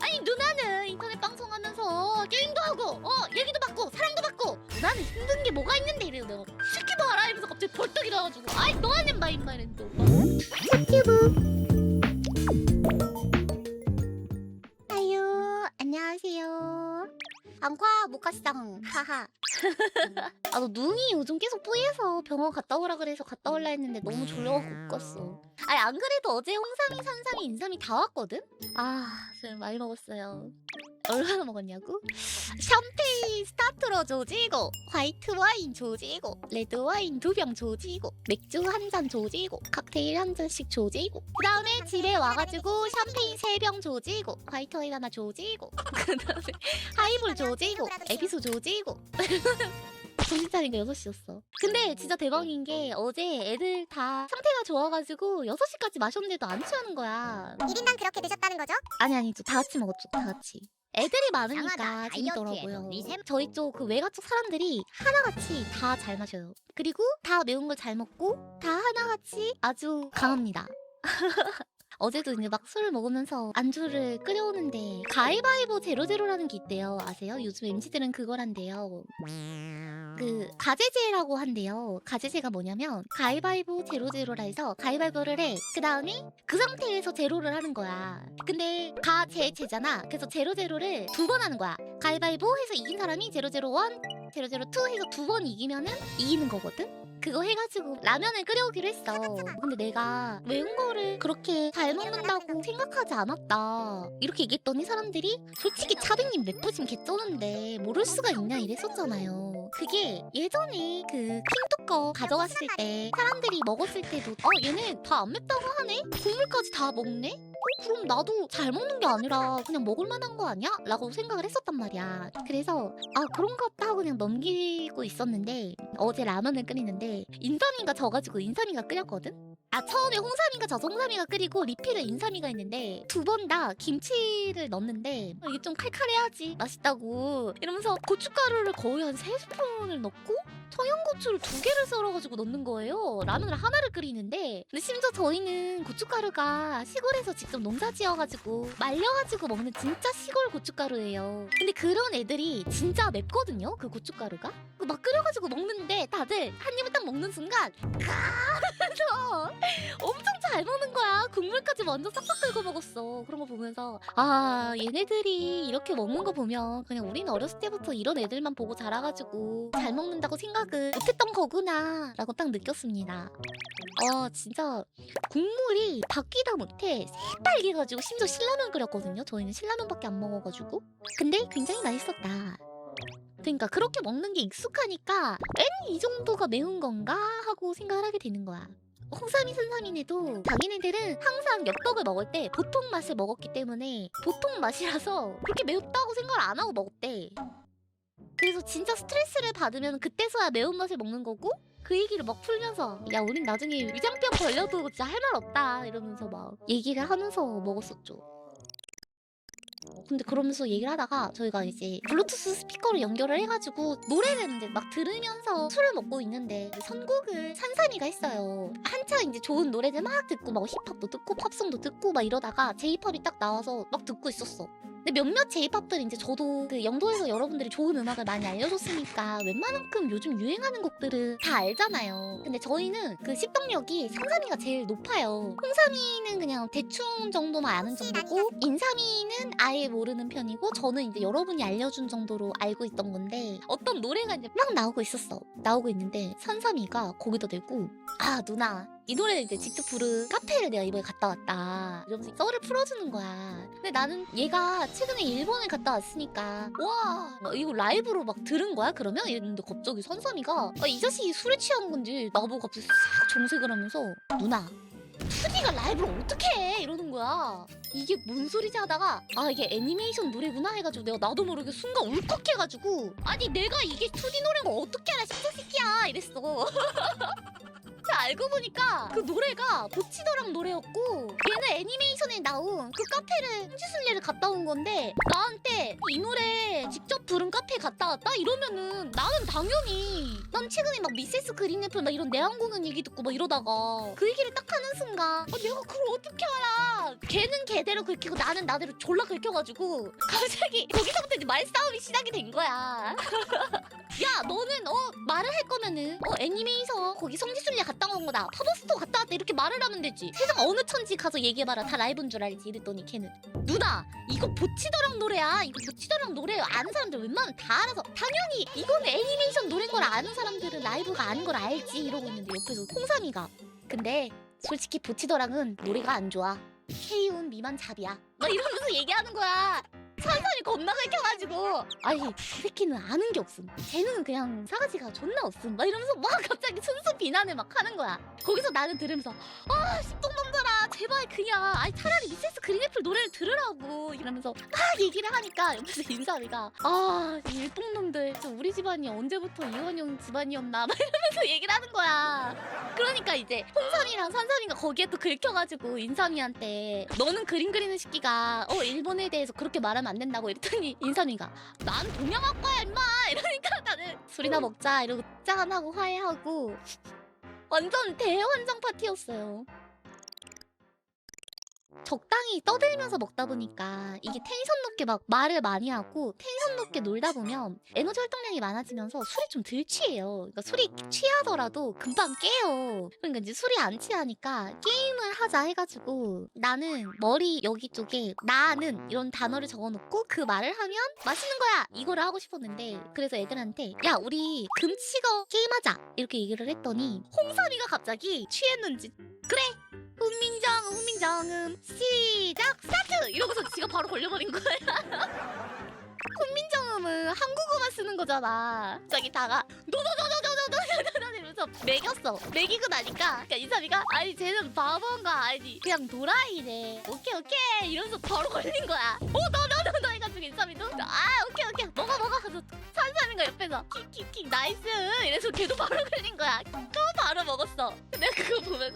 아니 누나는 인터넷 방송하면서 게임도 하고 어 얘기도 받고 사랑도 받고. 나는 힘든 게 뭐가 있는데 이래요 내가 시키도 알아 이러면서 갑자기 벌떡 일어나가지고. 아이 너는 마 임마 이랬는데 아유 안녕하세요 안과 목화상 하하. 아 너 눈이 요즘 계속 뿌예서 병원 갔다 오라 그래서 갔다 올라 했는데 너무 졸려갖고 못 갔어. 아니 안 그래도 어제 홍삼이 산삼이 인삼이 다 왔거든? 아 지금 많이 먹었어요 얼마나 먹었냐고? 샴페인 스타트로 조지고 화이트 와인 조지고 레드 와인 두 병 조지고 맥주 한 잔 조지고 칵테일 한 잔씩 조지고 그 다음에 집에 와가지고 샴페인 세 병 조지고 화이트 와인 하나 조지고 그 다음에 하이볼 조지고 에피소 조지고 정신 차린 게 6시였어. 근데 진짜 대박인 게 어제 애들 다 상태가 좋아가지고 6시까지 마셨는데도 안 취하는 거야. 1인당 그렇게 드셨다는 거죠? 아니 아니 다 같이 먹었죠 다 같이. 애들이 많으니까. 재밌더라고요. 셈- 저희 쪽 그 외가 쪽 사람들이 하나같이 다 잘 마셔요. 그리고 다 매운 걸 잘 먹고 다 하나같이 아주 강합니다. 어제도 이제 막 술을 먹으면서 안주를 끓여오는데 가위바위보 제로제로라는 게 있대요. 아세요? 요즘 MZ들은 그거란대요. 그 가제제라고 한대요. 가제제가 뭐냐면 가위바위보 제로제로라 해서 가위바위보를 해. 그 다음에 그 상태에서 제로를 하는 거야. 근데 가제제잖아. 그래서 제로제로를 두 번 하는 거야. 가위바위보 해서 이긴 사람이 제로제로 원, 제로제로 투 해서 두 번 이기면은 이기는 거거든. 그거 해가지고 라면을 끓여오기로 했어. 근데 내가 매운 거를 그렇게 잘 먹는다고 생각하지 않았다. 이렇게 얘기했더니 사람들이 솔직히 차빈님 맵부심 개쩌는데 모를 수가 있냐 이랬었잖아요. 그게 예전에 그 킹뚜껑 가져왔을 때 사람들이 먹었을 때도 어 얘네 다 안 맵다고 하네? 국물까지 다 먹네? 어, 그럼 나도 잘 먹는 게 아니라 그냥 먹을 만한 거 아니야? 라고 생각을 했었단 말이야. 그래서 아 그런가 보다 하고 그냥 넘기고 있었는데 어제 라면을 끓이는데 인삼이가 져가지고 인삼이가 끓였거든? 아 처음에 홍삼이가 져서 홍삼이가 끓이고 리필에 인삼이가 있는데 두 번 다 김치를 넣었는데 아, 이게 좀 칼칼해야지 맛있다고 이러면서 고춧가루를 거의 한 세 스푼을 넣고 청양고추를 두 개를 썰어가지고 넣는 거예요. 라면을 하나를 끓이는데 근데 심지어 저희는 고춧가루가 시골에서 직접 농사 지어가지고 말려가지고 먹는 진짜 시골 고춧가루예요. 근데 그런 애들이 진짜 맵거든요. 그 고춧가루가. 그막 끓여가지고 먹는데 다들 한 입을 딱 먹는 순간 가면서 엄청 잘 먹는 거야. 국물까지 완전 싹싹 긁어 먹었어. 그런 거 보면서 아 얘네들이 이렇게 먹는 거 보면 그냥 우리는 어렸을 때부터 이런 애들만 보고 자라가지고 잘 먹는다고 생각을 못했던 거구나 라고 딱 느꼈습니다. 아 진짜 국물이 바뀌다 못해 새빨개가지고 심지어 신라면 끓였거든요. 저희는 신라면밖에 안 먹어가지고 근데 굉장히 맛있었다. 그러니까 그렇게 먹는 게 익숙하니까 괜히 이 정도가 매운 건가 하고 생각을 하게 되는 거야. 홍삼이 산삼이네도 자기네들은 항상 엽떡을 먹을 때 보통 맛을 먹었기 때문에 보통 맛이라서 그렇게 매웠다고 생각을 안 하고 먹었대. 그래서 진짜 스트레스를 받으면 그때서야 매운맛을 먹는 거고 그 얘기를 막 풀면서 야 우린 나중에 위장병 걸려도 진짜 할 말 없다 이러면서 막 얘기를 하면서 먹었었죠. 근데 그러면서 얘기를 하다가 저희가 이제 블루투스 스피커를 연결을 해가지고 노래를 이제 막 들으면서 술을 먹고 있는데 선곡을 산산이가 했어요. 한창 이제 좋은 노래들 막 듣고 막 힙합도 듣고 팝송도 듣고 막 이러다가 제이팝이 딱 나와서 막 듣고 있었어. 근데 몇몇 제이팝들은 이제 저도 그 영도에서 여러분들이 좋은 음악을 많이 알려줬으니까 웬만한큼 요즘 유행하는 곡들은 다 알잖아요. 근데 저희는 그 습득력이 산삼이가 제일 높아요. 홍삼이는 그냥 대충 정도만 아는 정도고 인삼이는 아예 모르는 편이고 저는 이제 여러분이 알려준 정도로 알고 있던 건데 어떤 노래가 이제 막 나오고 있었어. 나오고 있는데 산삼이가 거기다 대고 아 누나 이 노래를 이제 직접 부른 카페를 내가 이번에 갔다 왔다. 이러면서 썰을 풀어주는 거야. 근데 나는 얘가 최근에 일본을 갔다 왔으니까 와막 이거 라이브로 막 들은 거야? 그러면? 이랬는데 갑자기 선삼이가 아, 이 자식이 술에 취한 건지 나보고 갑자기 싹 정색을 하면서 누나 투디가 라이브를 어떻게 해? 이러는 거야. 이게 뭔 소리지 하다가 아 이게 애니메이션 노래구나 해가지고 내가 나도 모르게 순간 울컥해가지고 아니 내가 이게 투디 노래인 걸 어떻게 알아 십자새끼야? 이랬어 알고 보니까 그 노래가 보치더랑 노래였고 얘는 애니메이션에 나온 그 카페를 홍지순례를 갔다 온 건데 나한테 이 노래 직접 부른 카페 갔다 왔다? 이러면은 나는 당연히 난 최근에 막 미세스 그린애플 막 이런 내한공연 얘기 듣고 막 이러다가 그 얘기를 딱 하는 순간 아, 내가 그걸 어떻게 알아? 걔는 걔대로 긁히고 나는 나대로 졸라 긁혀가지고 갑자기 거기서부터 이제 말싸움이 시작이 된 거야. 야 너는 어 말을 할 거면은 어 애니메이션 거기 성지순례 갔다 온 거다. 파버스토 갔다 왔다. 이렇게 말을 하면 되지. 세상 어느 천지 가서 얘기해봐라. 다 라이브인 줄 알지 이랬더니 걔는. 누나 이거 보치더랑 노래야. 이거 보치더랑 노래 아는 사람들 웬만하면 다 알아서. 당연히 이건 애니메이션 노래인 걸 아는 사람들은 라이브가 아닌 걸 알지 이러고 있는데 옆에서 홍삼이가. 근데 솔직히 보치더랑은 노래가 안 좋아. K-온 미만 잡이야. 막 이러면서 얘기하는 거야 산산이 겁나 긁혀가지고. 아니 이 새끼는 아는 게 없음. 쟤는 그냥 싸가지가 존나 없음. 막 이러면서 막 갑자기 순수 비난을 막 하는 거야. 거기서 나는 들으면서 아 십동놈들아 제발 그냥 아니 차라리 미세스 그린애플 노래를 들으라고. 이러면서 막 얘기를 하니까 옆에서 인사비가 아이 일동놈들. 저 우리 집안이 언제부터 이원용 집안이었나? 막 이러면서 얘기를 하는 거야. 그러니까 이제 홍삼이랑 산삼이가 거기에 또 긁혀가지고 인삼이한테 너는 그림 그리는 시기가 어 일본에 대해서 그렇게 말하면 안 된다고 이랬더니 인삼이가 난 동양학과야 임마! 이러니까 나는 술이나 먹자 이러고 짠하고 화해하고 완전 대환장 파티였어요. 적당히 떠들면서 먹다 보니까 이게 텐션 높게 막 말을 많이 하고 텐션 높게 놀다 보면 에너지 활동량이 많아지면서 술이 좀 덜 취해요. 그러니까 술이 취하더라도 금방 깨요. 그러니까 이제 술이 안 취하니까 게임을 하자 해가지고 나는 머리 여기 쪽에 나는 이런 단어를 적어놓고 그 말을 하면 맛있는 거야! 이거를 하고 싶었는데 그래서 애들한테 야 우리 금치거 게임하자! 이렇게 얘기를 했더니 홍삼이가 갑자기 취했는지 그래 훈민정 훈민정음 시작 스타트! 이러고서 지가 바로 걸려버린 거야. 훈민정음은 한국어만 쓰는 거잖아. 갑자기 다가 노노노노노노노노노 이러면서 매겼어. 매기고 나니까 그러니까 이사비가 아니 쟤는 바본가? 아니 그냥 도라이네 오케이 오케이. 이러면서 바로 걸린 거야 어 너너너너 해가지고 이사비도 아 오케이 오케이. 먹어 먹어. 하면서 산삼이가 옆에서 킥킥킥 나이스. 이래서 걔도 바로 걸린 거야 또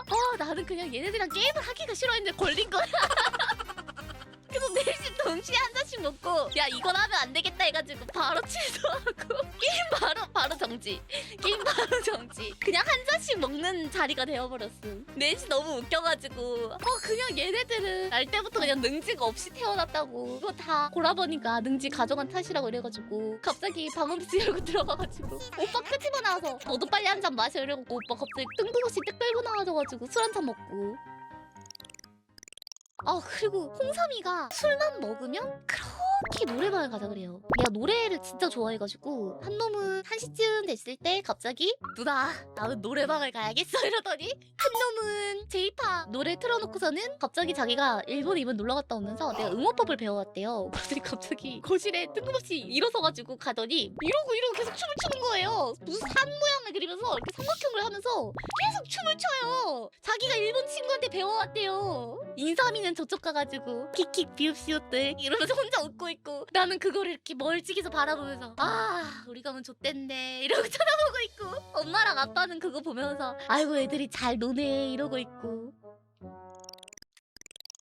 어 나는 그냥 얘네들이랑 게임을 하기가 싫어했는데 걸린 거야. 그래서 넷이 동시에 한 잔씩 먹고 야 이건 하면 안 되겠다 해가지고 바로 취소하고 게임 바로 바로 정지. 게임 바로 정지. 그냥 한 잔씩 먹는 자리가 되어버렸음. 넷이 너무 웃겨가지고 어 그냥 얘네들은 날 때부터 그냥 능지가 없이 태어났다고. 그거 다 골아보니까 능지 가져간 탓이라고 이래가지고 갑자기 방음수 열고 들어가가지고 오빠 끄집어 나와서 너도 빨리 한 잔 마셔 이러고 오빠 갑자기 뜬금없이 뜩 끌고 나와줘가지고 술 한 잔 먹고 아 그리고 홍삼이가 술만 먹으면 그렇게 노래방을 가자 그래요. 내가 노래를 진짜 좋아해가지고 한 놈은 한 시쯤 됐을 때 갑자기 누나 나는 노래방을 가야겠어 이러더니 한 놈은 제이팝 노래 틀어놓고서는 갑자기 자기가 일본 이번 놀러 갔다 오면서 내가 응원법을 배워왔대요. 그랬더니 갑자기 거실에 뜬금없이 일어서가지고 가더니 이러고 이러고 계속 춤을 추는 거예요. 무슨 산 모양을 그리면서 이렇게 삼각형을 하면서 계속 춤을 춰요. 자기가 일본 친구한테 배워왔대요. 인삼이는 저쪽 가가지고 킥킥 비읍시옷들 이러면서 혼자 웃고 있고 나는 그거를 이렇게 멀찍이서 바라보면서 아 우리 가면 좆됐네 이러고 쳐다보고 있고 엄마랑 아빠는 그거 보면서 아이고 애들이 잘 노네 이러고 있고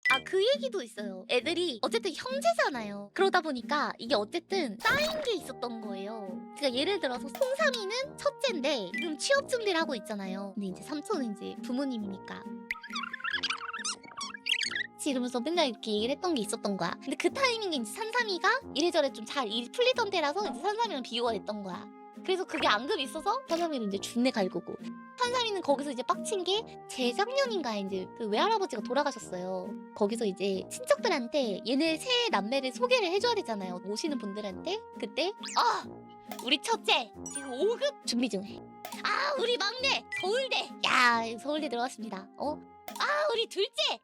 아 그 얘기도 있어요. 애들이 어쨌든 형제잖아요. 그러다 보니까 이게 어쨌든 쌓인 게 있었던 거예요. 그러니까 예를 들어서 송삼이는 첫째인데 지금 취업 준비를 하고 있잖아요. 근데 이제 삼촌은 이제 부모님이니까 이러면서 맨날 이렇게 얘기를 했던 게 있었던 거야. 근데 그 타이밍에 이제 산삼이가 이래저래 좀 잘 일이 풀리던 때라서 이제 산삼이랑 비교가 됐던 거야. 그래서 그게 앙금 있어서 산삼이를 이제 준내 갈구고 산삼이는 거기서 이제 빡친 게 재작년인가 이제 그 외할아버지가 돌아가셨어요. 거기서 이제 친척들한테 얘네 세 남매를 소개를 해줘야 되잖아요. 오시는 분들한테 그때 아 우리 첫째 지금 5급 준비 중에 아 우리 막내 서울대 야 서울대 들어갔습니다. 어? 아 우리 둘째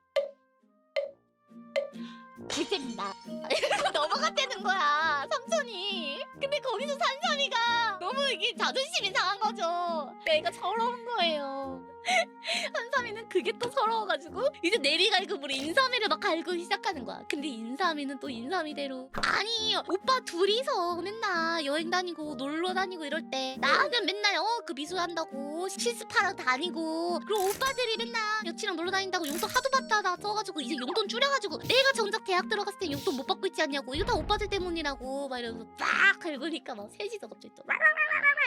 둘째입니다. 이러고 넘어갔다는 거야 삼촌이. 근데 거기서 산삼이가 너무 이게 자존심이 상한 거죠. 내가 서러운 거예요. 한삼이는 그게 또 서러워가지고 이제 내리갈급으로 인삼이를 막 갈고 시작하는 거야. 근데 인삼이는 또 인삼이대로 아니 오빠 둘이서 맨날 여행 다니고 놀러 다니고 이럴 때 나는 맨날 어 그 미술 한다고 실습하러 다니고 그리고 오빠들이 맨날 여친이랑 놀러 다닌다고 용돈 하도 받다 써가지고 이제 용돈 줄여가지고 내가 정작 대학 들어갔을 때 용돈 못 받고 있지 않냐고 이거 다 오빠들 때문이라고 막 이러면서 딱 긁으니까 막 셋이서 갑자기 또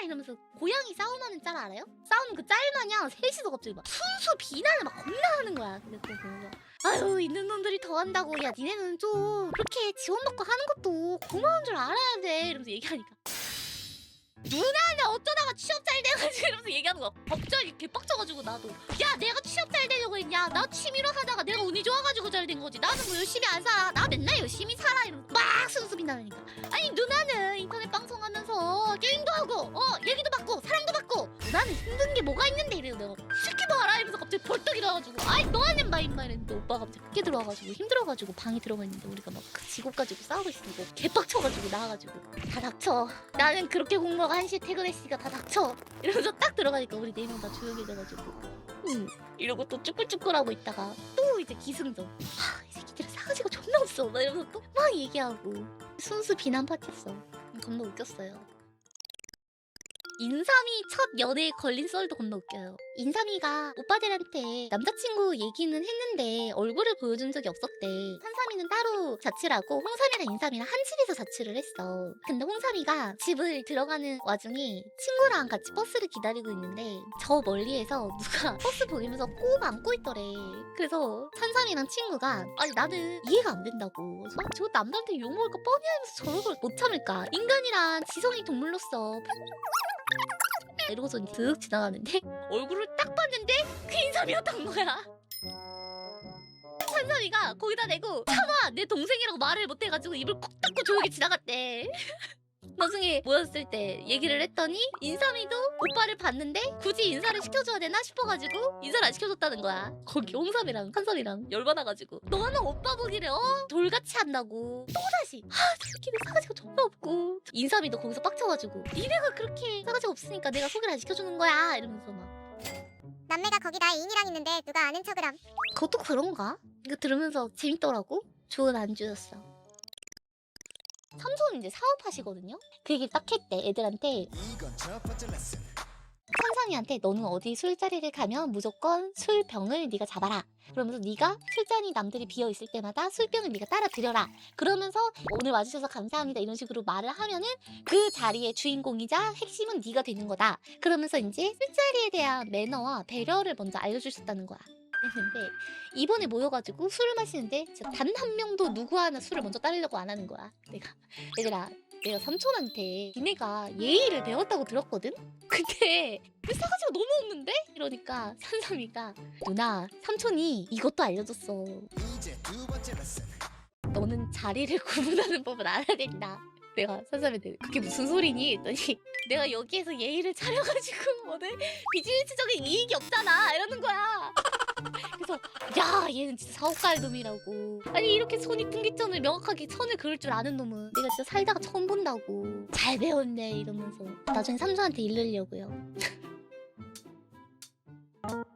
이러면서 고양이 싸움하는 짤 알아요? 싸우는 그 짤 마냥 셋이 서 갑자기 막 순수 비난을 막 겁나 하는 거야. 근데 그거 보면서 아유 있는 놈들이 더 한다고. 야 니네는 좀 그렇게 지원받고 하는 것도 고마운 줄 알아야 돼. 이러면서 얘기하니까 누나는 어쩌다가 취업 잘 돼가지고 이러면서 얘기하는 거야. 갑자기 개빡쳐가지고 나도. 야 내가 취업 잘 되려고 했냐? 나 취미로 하다가 내가 운이 좋아가지고 잘 된 거지. 나는 뭐 열심히 안 살아 나 맨날 열심히 살아. 이러면서 막 수습이 나니까. 아니 누나는 인터넷 방송하면서 게임도 하고 어 얘기도 받고 사랑도 받고. 누나는 힘든 게 뭐가 있는데 이래요 내가. 시키 봐라 이러면서 갑자기 벌떡 일어나가지고. 아이 너는 마 임마 이랬는데 오빠가 갑자기 늦게 들어와가지고 힘들어가지고 방에 들어가 있는데 우리가 막 그 직업 가지고 싸우고 있으니까 개빡쳐가지고 나와가지고. 다 닥쳐. 나는 그렇게 공부가 11시 퇴근의 시가 다 닥쳐. 이러면서 딱 들어가니까 우리 네 명 다 조용해져가지고 음 이러고 또 쭈꿀쭈꿀하고 있다가 또 이제 기승전. 하, 이 새끼들은 싸가지가 존나 없어. 막 이러면서 또 막 얘기하고. 순수 비난 받겠어. 겁나 웃겼어요. 인삼이 첫 연애에 걸린 썰도 겁나 웃겨요. 인삼이가 오빠들한테 남자친구 얘기는 했는데 얼굴을 보여준 적이 없었대. 한삼이는 따로 자취를 하고 홍삼이랑 인삼이랑 한 집에서 자취를 했어. 근데 홍삼이가 집을 들어가는 와중에 친구랑 같이 버스를 기다리고 있는데 저 멀리에서 누가 버스 보이면서 꼭 안고 있더래. 그래서 한삼이랑 친구가 아니 나는 이해가 안 된다고. 그래서 저 남자한테 욕 먹을 거 뻔히 하면서 저런 걸 못 참을까. 인간이란 지성이 동물로서 이러고서 슥 지나가는데 얼굴을 딱 봤는데 그 인삼이었던 거야. 찬삼이가 거기다 대고 차마 내 동생이라고 말을 못해가지고 입을 꾹 닫고 조용히 지나갔대. 나중에 모였을 때 얘기를 했더니 인삼이도 오빠를 봤는데 굳이 인사를 시켜줘야 되나 싶어가지고 인사를 안 시켜줬다는 거야. 거기 홍삼이랑 한삼이랑 열받아가지고 너는 오빠 보기를 어 돌같이 한다고 또 다시 아 새끼들 싸가지가 존나 없고 인삼이도 거기서 빡쳐가지고 니네가 그렇게 싸가지가 없으니까 내가 소개를 안 시켜주는 거야 이러면서 막 남매가 거기다 인이랑 있는데 누가 아는 척을 함. 그것도 그런가? 이거 들으면서 재밌더라고. 좋은 안주였어. 삼촌 이제 사업하시거든요. 그 얘기 딱 했대 애들한테. 천상이한테 너는 어디 술자리를 가면 무조건 술병을 네가 잡아라. 그러면서 네가 술잔이 남들이 비어 있을 때마다 술병을 네가 따라 들여라. 그러면서 오늘 와주셔서 감사합니다 이런 식으로 말을 하면은 그 자리의 주인공이자 핵심은 네가 되는 거다. 그러면서 이제 술자리에 대한 매너와 배려를 먼저 알려주셨다는 거야. 했는데 이번에 모여가지고 술을 마시는데 단 한 명도 누구 하나 술을 먼저 따르려고 안 하는 거야. 내가 얘들아 내가 삼촌한테 니네가 예의를 배웠다고 들었거든? 근데 왜 싸가지가 너무 없는데? 이러니까 산삼이가 누나 삼촌이 이것도 알려줬어 이제 두 번째 레슨. 너는 자리를 구분하는 법을 알아야 된다 내가 산삼한테 그게 무슨 소리니? 했더니 내가 여기에서 예의를 차려가지고 오늘 비즈니스적인 이익이 없잖아 이러는 거야 그래서 야 얘는 진짜 사업가의 놈이라고. 아니 이렇게 손익분기점을 명확하게 선을 그을 줄 아는 놈은 내가 진짜 살다가 처음 본다고. 잘 배웠네 이러면서. 나중에 삼촌한테 일르려고요